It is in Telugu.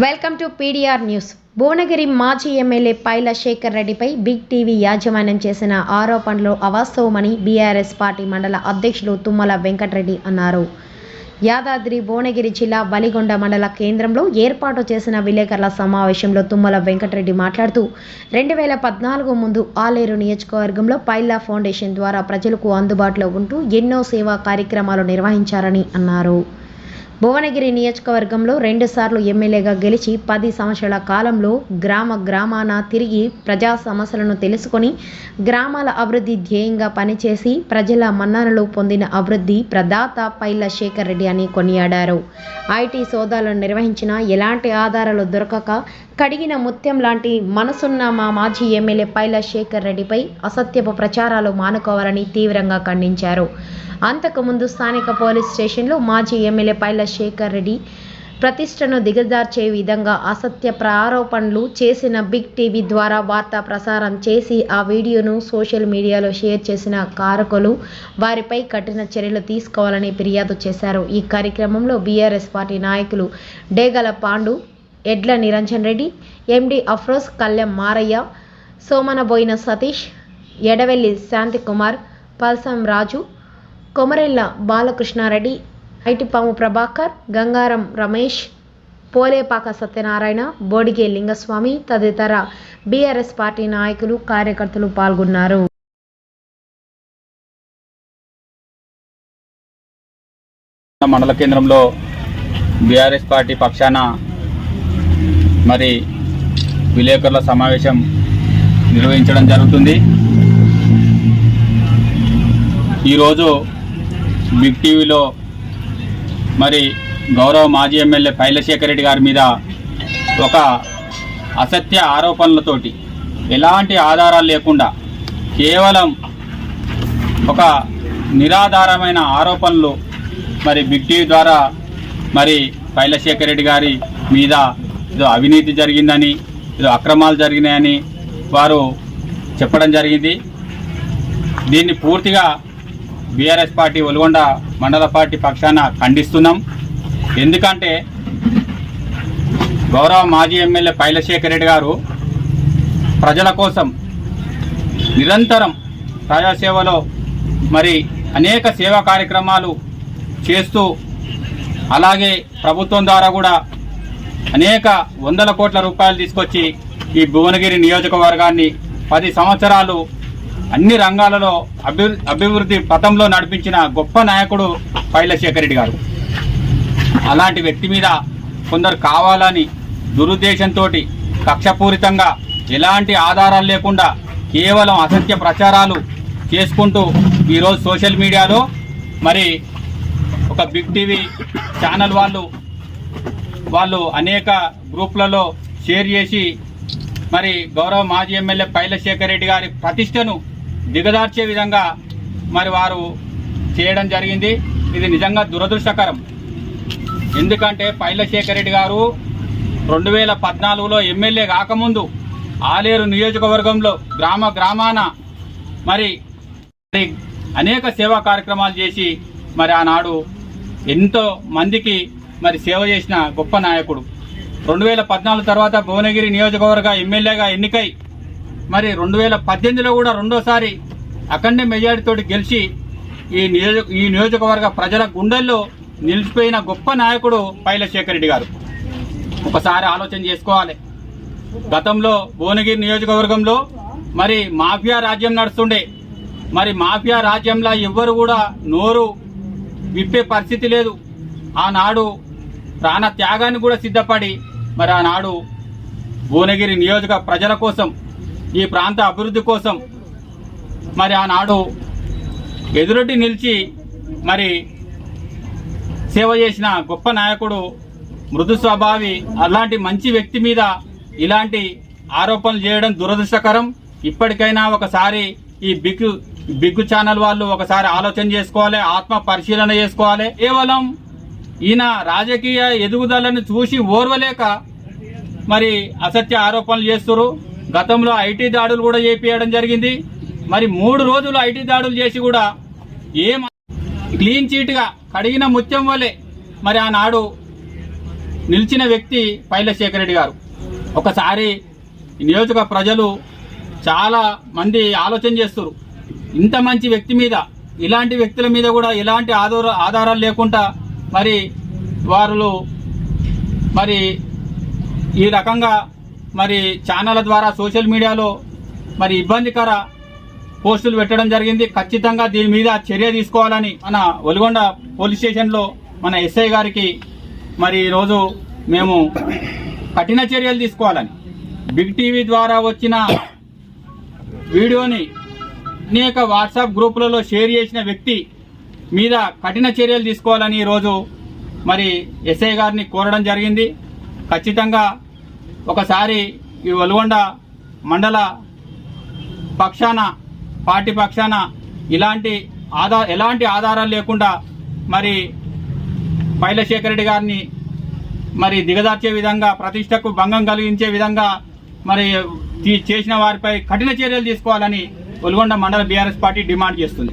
Welcome to PDR news. Bhuvanagiri మాజీ ఎమ్మెల్యే పైల శేఖర్ రెడ్డిపై బిగ్ టీవీ యాజమాన్యం చేసిన ఆరోపణలు అవాస్తవమని బీఆర్ఎస్ పార్టీ మండల అధ్యక్షులు తుమ్మల వెంకటరెడ్డి అన్నారు. యాదాద్రి భువనగిరి జిల్లా వలిగొండ మండల కేంద్రంలో ఏర్పాటు చేసిన విలేకరుల సమావేశంలో తుమ్మల వెంకటరెడ్డి మాట్లాడుతూ రెండు వేల పద్నాలుగు ముందు ఆలేరు నియోజకవర్గంలో పైలా ఫౌండేషన్ ద్వారా ప్రజలకు అందుబాటులో ఉంటూ ఎన్నో సేవా కార్యక్రమాలు నిర్వహించారని అన్నారు. భువనగిరి నియోజకవర్గంలో రెండుసార్లు ఎమ్మెల్యేగా గెలిచి పది సంవత్సరాల కాలంలో గ్రామ గ్రామాన తిరిగి ప్రజా సమస్యలను తెలుసుకొని గ్రామాల అభివృద్ధి ధ్యేయంగా పనిచేసి ప్రజల మన్ననలు పొందిన అభివృద్ధి ప్రదాత పైల శేఖర్ రెడ్డి అని కొనియాడారు. ఐటీ సోదాలను నిర్వహించిన ఎలాంటి ఆధారాలు దొరకక కడిగిన ముత్యం లాంటి మనసున్న మా మాజీ ఎమ్మెల్యే పైల శేఖర్ రెడ్డిపై అసత్యపు ప్రచారాలు మానుకోవాలని తీవ్రంగా ఖండించారు. అంతకుముందు స్థానిక పోలీస్ స్టేషన్లో మాజీ ఎమ్మెల్యే పైల శేఖర్ రెడ్డి ప్రతిష్టను దిగజార్చే విధంగా అసత్య ప్రారోపణలు చేసిన బిగ్ టీవీ ద్వారా వార్తా ప్రసారం చేసి ఆ వీడియోను సోషల్ మీడియాలో షేర్ చేసిన కారకులు వారిపై కఠిన చర్యలు తీసుకోవాలని ఫిర్యాదు చేశారు. ఈ కార్యక్రమంలో బీఆర్ఎస్ పార్టీ నాయకులు డేగల పాండు ఎడ్ల నిరంజన్ రెడ్డి ఎండి అఫ్రోజ్ కళ్యాణ్ మారయ్య సోమనబోయిన సతీష్ ఎడవెల్లి శాంతికుమార్ పల్సం రాజు కొమరెల్ల బాలకృష్ణారెడ్డి ఐటిపాము ప్రభాకర్ గంగారం రమేష్ పోలేపాక సత్యనారాయణ బోడిగే లింగస్వామి తదితర బీఆర్ఎస్ పార్టీ నాయకులు కార్యకర్తలు పాల్గొన్నారు. మండల కేంద్రంలో బీఆర్ఎస్ పార్టీ పక్షాన మరి విలేకరుల సమావేశం నిర్వహించడం జరుగుతుంది. ఈరోజు బిగ్ టీవీలో మరి గౌరవ మాజీ ఎమ్మెల్యే పైలశేఖర్ రెడ్డి గారి మీద ఒక అసత్య ఆరోపణలతోటి ఎలాంటి ఆధారాలు లేకుండా కేవలం ఒక నిరాధారమైన ఆరోపణలు మరి బిగ్ టీవీ ద్వారా మరి పైలశేఖర్ రెడ్డి గారి మీద ఏదో అవినీతి జరిగిందని ఏదో అక్రమాలు జరిగినాయని వారు చెప్పడం జరిగింది. దీన్ని పూర్తిగా బీఆర్ఎస్ పార్టీ ఒల్గొండ మండల పార్టీ పక్షాన ఖండిస్తున్నాం. ఎందుకంటే గౌరవ మాజీ ఎమ్మెల్యే పైలశేఖర్ రెడ్డి గారు ప్రజల కోసం నిరంతరం ప్రజాసేవలో మరి అనేక సేవా కార్యక్రమాలు చేస్తూ అలాగే ప్రభుత్వం ద్వారా కూడా అనేక వందల కోట్ల రూపాయలు తీసుకొచ్చి ఈ భువనగిరి నియోజకవర్గాన్ని పది సంవత్సరాలు అన్ని రంగాలలో అభివృద్ధి పథంలో నడిపించిన గొప్ప నాయకుడు పైలశేఖర్ రెడ్డి గారు. అలాంటి వ్యక్తి మీద కొందరు కావాలని దురుద్దేశంతో కక్షపూరితంగా ఎలాంటి ఆధారాలు లేకుండా కేవలం అసత్య ప్రచారాలు చేసుకుంటూ ఈరోజు సోషల్ మీడియాలో మరి ఒక బిగ్ టీవీ ఛానల్ వాళ్ళు వాళ్ళు అనేక గ్రూప్లలో షేర్ చేసి మరి గౌరవ మాజీ ఎమ్మెల్యే పైలశేఖర్ రెడ్డి గారి ప్రతిష్టను దిగదార్చే విధంగా మరి వారు చేయడం జరిగింది. ఇది నిజంగా దురదృష్టకరం. ఎందుకంటే పైలశేఖర్ రెడ్డి గారు రెండు వేల పద్నాలుగులో ఎమ్మెల్యే కాకముందు ఆలేరు నియోజకవర్గంలో గ్రామ గ్రామాన మరి మరి అనేక సేవా కార్యక్రమాలు చేసి మరి ఆనాడు ఎంతో మందికి మరి సేవ చేసిన గొప్ప నాయకుడు. రెండు వేల పద్నాలుగు తర్వాత భువనగిరి నియోజకవర్గ ఎమ్మెల్యేగా ఎన్నికై మరి రెండు వేల పద్దెనిమిదిలో కూడా రెండోసారి అఖండ మెజారిటీతో గెలిచి ఈ నియోజక ఈ నియోజకవర్గ ప్రజల గుండెల్లో నిలిచిపోయిన గొప్ప నాయకుడు పైలశేఖర్ రెడ్డి గారు. ఒకసారి ఆలోచన చేసుకోవాలి. గతంలో భువనగిరి నియోజకవర్గంలో మరి మాఫియా రాజ్యం నడుస్తుండే. మరి మాఫియా రాజ్యంలో ఎవ్వరు కూడా నోరు విప్పే పరిస్థితి లేదు. ఆనాడు ప్రాణ త్యాగాన్ని కూడా సిద్ధపడి మరి ఆనాడు భువనగిరి నియోజక ప్రజల కోసం ఈ ప్రాంత అభివృద్ధి కోసం మరి ఆనాడు ఎదురొడ్డి నిలిచి మరి సేవ చేసిన గొప్ప నాయకుడు మృదు స్వభావి అలాంటి మంచి వ్యక్తి మీద ఇలాంటి ఆరోపణలు చేయడం దురదృష్టకరం. ఇప్పటికైనా ఒకసారి ఈ బిగ్ బిగ్ ఛానల్ వాళ్ళు ఒకసారి ఆలోచన చేసుకోవాలి ఆత్మ పరిశీలన చేసుకోవాలి. కేవలం ఈయన రాజకీయ ఎదుగుదలను చూసి ఓర్వలేక మరి అసత్య ఆరోపణలు చేస్తున్నారు గతంలో ఐటీ దాడులు కూడా చేపియడం జరిగింది. మరి మూడు రోజులు ఐటీ దాడులు చేసి కూడా ఏం క్లీన్ చీట్గా కడిగిన ముత్యం వలె మరి ఆనాడు నిలిచిన వ్యక్తి పైలశేఖర రెడ్డి గారు. ఒకసారి నియోజక ప్రజలు చాలా మంది ఆలోచన చేస్తారు. ఇంత మంచి వ్యక్తి మీద ఇలాంటి వ్యక్తుల మీద కూడా ఎలాంటి ఆధార ఆధారాలు లేకుండా మరి వారు మరి ఈ రకంగా మరి ఛానళ్ళ ద్వారా సోషల్ మీడియాలో మరి ఇబ్బందికర పోస్టులు పెట్టడం జరిగింది. ఖచ్చితంగా దీని మీద చర్య తీసుకోవాలని మన ఒలిగొండ పోలీస్ స్టేషన్లో మన ఎస్ఐ గారికి మరి ఈరోజు మేము కఠిన చర్యలు తీసుకోవాలని బిగ్ టీవీ ద్వారా వచ్చిన వీడియోని అనేక వాట్సాప్ గ్రూపులలో షేర్ చేసిన వ్యక్తి మీద కఠిన చర్యలు తీసుకోవాలని ఈరోజు మరి ఎస్ఐ గారిని కోరడం జరిగింది. ఖచ్చితంగా ఒకసారి ఈ ఒలుగొండ మండల పక్షాన పార్టీ పక్షాన ఇలాంటి ఆధార ఎలాంటి ఆధారాలు లేకుండా మరి పైలశేఖర్ రెడ్డి గారిని మరి దిగదార్చే విధంగా ప్రతిష్టకు భంగం కలిగించే విధంగా మరి తీ- చేసిన వారిపై కఠిన చర్యలు తీసుకోవాలని ఒల్గొండ మండల బీఆర్ఎస్ పార్టీ డిమాండ్ చేస్తుంది.